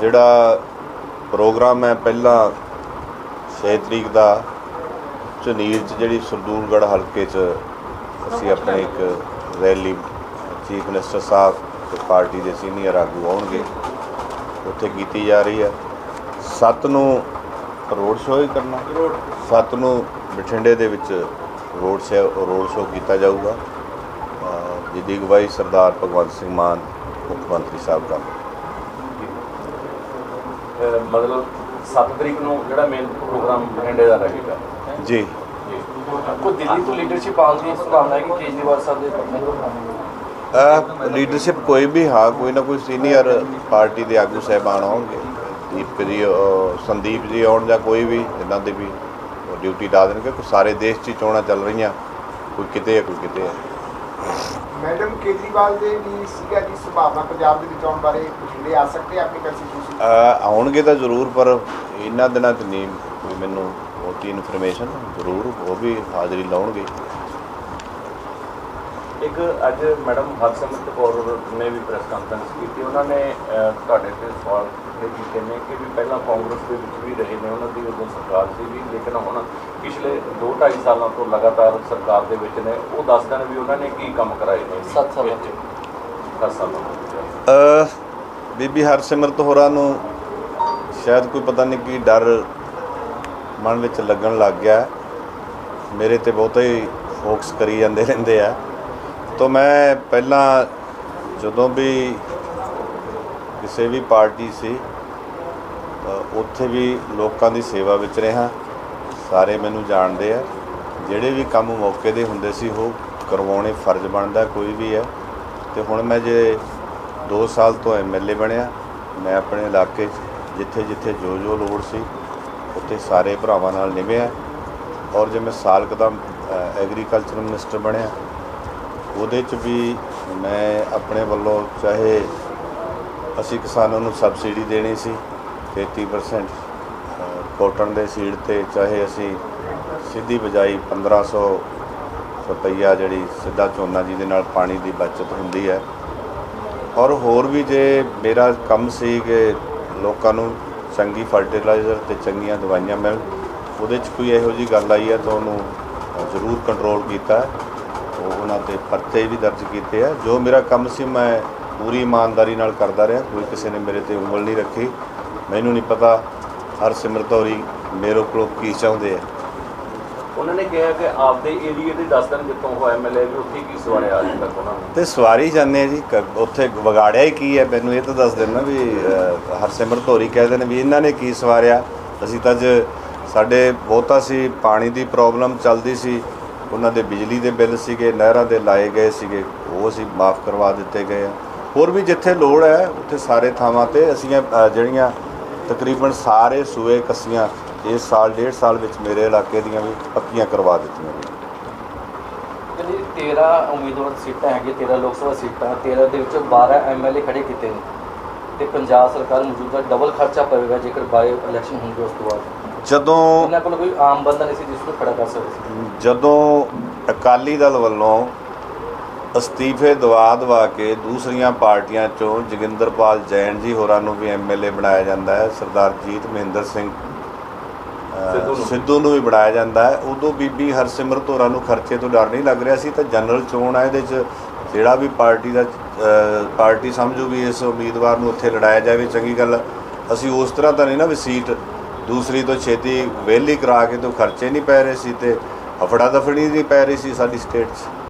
ਜਿਹੜਾ ਪ੍ਰੋਗਰਾਮ ਹੈ ਪਹਿਲਾਂ 6 ਤਰੀਕ ਦਾ ਝਨੀਰ ਚ ਜਿਹੜੀ ਸਰਦੂਲਗੜ੍ਹ ਹਲਕੇ ਚ ਅਸੀਂ ਆਪਣੇ ਇੱਕ ਰੈਲੀ ਚੀਫ ਮਿਨਿਸਟਰ ਸਾਹਿਬ ਤੇ ਪਾਰਟੀ ਦੇ ਸੀਨੀਅਰ ਆਗੂ ਆਉਣਗੇ। ਉੱਥੇ ਕੀਤੀ ਜਾ ਰਹੀ ਹੈ। 7 ਨੂੰ ਰੋਡ ਸ਼ੋਅ ਹੀ ਕਰਨਾ। ਸੱਤ ਨੂੰ ਬਠਿੰਡੇ ਦੇ ਵਿੱਚ ਰੋਡ ਸ਼ੋਅ ਰੋਡ ਸ਼ੋਅ ਕੀਤਾ ਜਾਊਗਾ। ਜਿਹਦੀ ਅਗਵਾਈ ਸਰਦਾਰ ਭਗਵੰਤ ਸਿੰਘ ਮਾਨ, ਮੁੱਖ ਮੰਤਰੀ ਸਾਹਿਬ ਕਰਨ ਮਤਲਬ 7 ਤਰੀਕ ਨੂੰ ਜਿਹੜਾ ਮੇਨ ਪ੍ਰੋਗਰਾਮ ਬਠਿੰਡੇ ਦਾ ਰਹੇਗਾ ਜੀ। ਕੋਈ ਦਿੱਲੀ ਤੋਂ ਲੀਡਰਸ਼ਿਪ ਆਉਣ ਦੀ ਸੰਭਾਵਨਾ ਹੈ ਕਿ ਕੇਜਰੀਵਾਲ ਸਾਹਿਬ ਦੇ ਪੱਖੋਂ ਲੀਡਰਸ਼ਿਪ ਕੋਈ ਵੀ ਹਾਂ ਕੋਈ ਨਾ ਕੋਈ ਸੀਨੀਅਰ ਪਾਰਟੀ ਦੇ ਆਗੂ ਸਹਿਬਾਨ ਆਉਣਗੇ ਦੀਪਕ ਜੀ ਸੰਦੀਪ ਜੀ ਆਉਣ ਜਾਂ ਕੋਈ ਵੀ ਇਹਨਾਂ ਦੇ ਵੀ ਡਿਊਟੀ ਲਾ ਦੇਣਗੇ। ਕੋਈ ਸਾਰੇ ਦੇਸ਼ 'ਚ ਚੋਣਾਂ ਚੱਲ ਰਹੀਆਂ। ਕੋਈ ਕਿਤੇ ਹੈ ਕੋਈ ਕਿਤੇ ਹੈ ਮੈਡਮ ਕੇਜਰੀਵਾਲ ਦੇ ਵੀ ਸੀਗਾ ਜੀ ਸੰਭਾਵਨਾ ਪੰਜਾਬ ਦੇ ਵਿੱਚ ਆਉਣ ਬਾਰੇ ਬਠਿੰਡੇ ਆ ਸਕਦੇ ਆਪਣੀ ਕੰਸਟੀਟਿਊਸ਼ਨ ਆਉਣਗੇ ਤਾਂ ਜ਼ਰੂਰ ਪਰ ਇਹਨਾਂ ਦਿਨਾਂ 'ਚ ਨਹੀਂ ਕੋਈ ਮੈਨੂੰ ਬਹੁਤੀ ਇਨਫੋਰਮੇਸ਼ਨ ਜ਼ਰੂਰ ਉਹ ਵੀ ਹਾਜ਼ਰੀ ਲਾਉਣਗੇ। ਇੱਕ ਅੱਜ ਮੈਡਮ ਹਰਸਿਮਰਤ ਕੌਰ ਨੇ ਵੀ ਪ੍ਰੈਸ ਕਾਨਫਰੰਸ ਕੀਤੀ। ਉਹਨਾਂ ਨੇ ਤੁਹਾਡੇ ਤੇ ਸਵਾਲ ਇਹ ਕੀਤੇ ਨੇ ਕਿ ਵੀ ਪਹਿਲਾਂ ਕਾਂਗਰਸ ਦੇ ਵਿੱਚ ਵੀ ਰਹੇ ਨੇ ਉਹਨਾਂ ਦੀ ਉਦੋਂ ਸਰਕਾਰ ਸੀ ਵੀ ਲੇਕਿਨ ਹੁਣ ਪਿਛਲੇ 2.5 ਸਾਲਾਂ ਤੋਂ ਲਗਾਤਾਰ ਸਰਕਾਰ ਦੇ ਵਿੱਚ ਨੇ ਉਹ ਦੱਸ ਦੇਣ ਵੀ ਉਹਨਾਂ ਨੇ ਕੀ ਕੰਮ ਕਰਾਏ ਨੇ ਵੀ ਸੱਤ ਸਾਲਾਂ ਵਿੱਚ। ਸੱਤ ਸਾਲਾਂ ਵਿੱਚ। ਅ ਬੀਬੀ ਹਰਸਿਮਰਤ ਹੋਰਾਂ ਨੂੰ ਸ਼ਾਇਦ ਕੋਈ ਪਤਾ ਨਹੀਂ ਕੀ ਡਰ ਮਨ ਵਿੱਚ ਲੱਗਣ ਲੱਗ ਗਿਆ। ਮੇਰੇ ਤੇ ਬਹੁਤਾ ਹੀ ਫੋਕਸ ਕਰੀ ਜਾਂਦੇ ਰਹਿੰਦੇ ਆ ਤਾਂ ਮੈਂ ਪਹਿਲਾਂ ਜਦੋਂ ਵੀ ਕਿਸੇ ਵੀ ਪਾਰਟੀ ਸੀ ਉੱਥੇ ਵੀ ਲੋਕਾਂ ਦੀ ਸੇਵਾ ਵਿੱਚ ਰਿਹਾ। ਸਾਰੇ ਮੈਨੂੰ ਜਾਣਦੇ ਆ। ਜਿਹੜੇ ਵੀ ਕੰਮ ਮੌਕੇ ਦੇ ਹੁੰਦੇ ਸੀ, ਉਹ ਕਰਵਾਉਣੇ ਫਰਜ਼ ਬਣਦਾ, ਕੋਈ ਵੀ ਹੈ ਤੇ ਹੁਣ ਮੈਂ ਜੇ 2 ਸਾਲ ਤੋਂ ਐਮਐਲਏ ਬਣਿਆ, ਮੈਂ ਆਪਣੇ ਇਲਾਕੇ 'ਚ ਜਿੱਥੇ ਜਿੱਥੇ ਜੋ ਜੋ ਲੋੜ ਸੀ, ਉੱਥੇ ਸਾਰੇ ਭਰਾਵਾਂ ਨਾਲ ਨਿਭਿਆ। ਔਰ ਜੇ ਮੈਂ ਸਾਲ ਕਦਮ ਐਗਰੀਕਲਚਰ ਮਿਨਿਸਟਰ ਬਣਿਆ, ਉਹਦੇ 'ਚ ਵੀ ਮੈਂ ਆਪਣੇ ਵੱਲੋਂ ਚਾਹੇ ਅਸੀਂ ਕਿਸਾਨਾਂ ਨੂੰ ਸਬਸਿਡੀ ਦੇਣੀ ਸੀ 33% ਕੋਟਨ ਦੇ ਸੀਡ ਤੇ ਚਾਹੇ ਅਸੀਂ ਸਿੱਧੀ ਬਜਾਈ 1500 ਰੁਪਈਆ ਜਿਹੜੀ ਸਿੱਧਾ ਝੋਨਾ ਜਿਹਦੇ ਨਾਲ ਪਾਣੀ ਦੀ ਬਚਤ ਹੁੰਦੀ ਹੈ। ਔਰ ਹੋਰ ਵੀ ਜੇ ਮੇਰਾ ਕੰਮ ਸੀ ਕਿ ਲੋਕਾਂ ਨੂੰ ਚੰਗੀ ਫਰਟੀਲਾਈਜ਼ਰ ਤੇ ਚੰਗੀਆਂ ਦਵਾਈਆਂ ਮਿਲਣ ਉਹਦੇ 'ਚ ਕੋਈ ਇਹੋ ਜੀ ਗੱਲ ਆਈ ਹੈ ਤਾਂ ਉਹਨੂੰ ਜ਼ਰੂਰ ਕੰਟਰੋਲ ਕੀਤਾ। ਉਹ ਉਹਨਾਂ ਤੇ ਪਰਚੇ ਵੀ ਦਰਜ ਕੀਤੇ ਆ। ਜੋ ਮੇਰਾ ਕੰਮ ਸੀ, ਮੈਂ ਪੂਰੀ ਇਮਾਨਦਾਰੀ ਨਾਲ ਕਰਦਾ ਰਿਹਾ ਕੋਈ ਕਿਸੇ ਨੇ ਮੇਰੇ ਤੇ ਉਂਗਲ ਨਹੀਂ ਰੱਖੀ। ਮੈਨੂੰ ਨਹੀਂ ਪਤਾ ਹਰ ਸਿਮਰਤ ਹੋਰੀ ਮੇਰੇ ਕੋਲੋਂ ਕੀ ਚਾਹੁੰਦੇ ਆ। ਉਹਨਾਂ ਨੇ ਕਿਹਾ ਕਿ ਆਪਦੇ ਏਰੀਏ ਦੇ ਦੱਸ ਦੇਣ ਜਿੱਥੋਂ ਉਹ ਐਮਐਲਏ ਵੀ ਉੱਥੇ ਕੀ ਸਵਾਰਿਆ ਅੱਜ ਤੱਕ ਉਹਨਾਂ ਨੇ? ਤੇ ਸਵਾਰੀ ਜਾਂਦੇ ਆ ਜੀ ਉੱਥੇ ਵਿਗਾੜਿਆ ਹੀ ਕੀ ਹੈ ਮੈਨੂੰ ਇਹ ਤਾਂ ਦੱਸ ਦੇਣਾ ਵੀ ਹਰਸਿਮਰਤ ਹੋਰੀ ਕਹਿੰਦੇ ਨੇ ਵੀ ਇਹਨਾਂ ਨੇ ਕੀ ਸਵਾਰਿਆ। ਅਸੀਂ ਤਾਂ ਅੱਜ ਸਾਡੇ ਬਹੁਤਾ ਸੀ ਪਾਣੀ ਦੀ ਪ੍ਰੋਬਲਮ ਚੱਲਦੀ ਸੀ ਉਹਨਾਂ ਦੇ ਬਿਜਲੀ ਦੇ ਬਿੱਲ ਸੀਗੇ ਨਹਿਰਾਂ ਦੇ ਲਾਏ ਗਏ ਸੀਗੇ ਉਹ ਅਸੀਂ ਮਾਫ ਕਰਵਾ ਦਿੱਤੇ ਗਏ ਆ। ਹੋਰ ਵੀ ਜਿੱਥੇ ਲੋੜ ਹੈ ਉੱਥੇ ਸਾਰੇ ਥਾਵਾਂ ਤੇ ਅਸੀਂ ਜਿਹੜੀਆਂ ਤਕਰੀਬਨ ਸਾਰੇ ਸੂਏ ਕੱਸੀਆਂ ਇਸ ਸਾਲ ਡੇਢ ਸਾਲ ਵਿੱਚ ਮੇਰੇ ਇਲਾਕੇ ਦੀਆਂ ਵੀ ਪੱਕੀਆਂ ਕਰਵਾ ਦਿੱਤੀਆਂ ਗਈਆਂ ਜਿਹੜੀ 13 ਉਮੀਦਵਾਰ ਸੀਟਾਂ ਹੈਗੀਆਂ 13 ਲੋਕ ਸਭਾ ਸੀਟਾਂ 13 ਦੇ ਵਿੱਚੋਂ 12 ਐਮਐਲਏ ਖੜੇ ਕੀਤੇ ਨੇ ਤੇ ਪੰਜਾਬ ਸਰਕਾਰ ਮੌਜੂਦਾ ਡਬਲ ਖਰਚਾ ਪਵੇਗਾ ਜੇਕਰ ਬਾਈ ਇਲੈਕਸ਼ਨ ਹੋਣਗੇ ਉਸ ਤੋਂ ਬਾਅਦ। ਜਦੋਂ ਇਹਨਾਂ ਕੋਲ ਕੋਈ ਆਮ ਬੰਦਾ ਨਹੀਂ ਸੀ ਜਿਸ ਨੂੰ ਖੜਾ ਕਰ ਸਕਦੇ ਜਦੋਂ ਅਕਾਲੀ ਦਲ ਵੱਲੋਂ ਅਸਤੀਫੇ ਦਵਾ ਦਵਾ ਕੇ ਦੂਸਰੀਆਂ ਪਾਰਟੀਆਂ ਚੋਂ ਜੋਗਿੰਦਰਪਾਲ ਜੈਨ ਜੀ ਹੋਰਾਂ ਨੂੰ ਵੀ ਐਮਐਲਏ ਬਣਾਇਆ ਜਾਂਦਾ ਹੈ ਸਰਦਾਰ ਜੀਤ ਮਹਿੰਦਰ ਸਿੰਘ ਸਿੱਧੂ ਨੂੰ। ਵੀ ਬਣਾਇਆ ਜਾਂਦਾ ਹੈ ਉਦੋਂ ਬੀਬੀ ਹਰਸਿਮਰਤ ਹੋਰਾਂ ਨੂੰ ਖਰਚੇ ਤੋਂ ਡਰ ਨਹੀਂ ਲੱਗ ਰਿਹਾ ਸੀ ਤਾਂ ਜਨਰਲ ਚੋਣ ਹੈ ਇਹਦੇ 'ਚ ਜਿਹੜਾ ਵੀ ਪਾਰਟੀ ਦਾ ਪਾਰਟੀ ਸਮਝੂ ਵੀ ਇਸ ਉਮੀਦਵਾਰ ਨੂੰ ਉੱਥੇ ਲੜਾਇਆ ਜਾਵੇ ਚੰਗੀ ਗੱਲ ਅਸੀਂ ਉਸ ਤਰ੍ਹਾਂ ਤਾਂ ਨਹੀਂ ਨਾ ਵੀ ਸੀਟ ਦੂਸਰੀ ਤੋਂ ਛੇਤੀ ਵਿਹਲੀ ਕਰਾ ਕੇ ਤੋਂ ਖਰਚੇ ਨਹੀਂ ਪੈ ਰਹੇ ਸੀ ਤੇ ਹਫੜਾ ਦਫੜੀ ਨਹੀਂ ਪੈ ਰਹੀ ਸੀ ਸਾਡੀ ਸਟੇਟ 'ਚ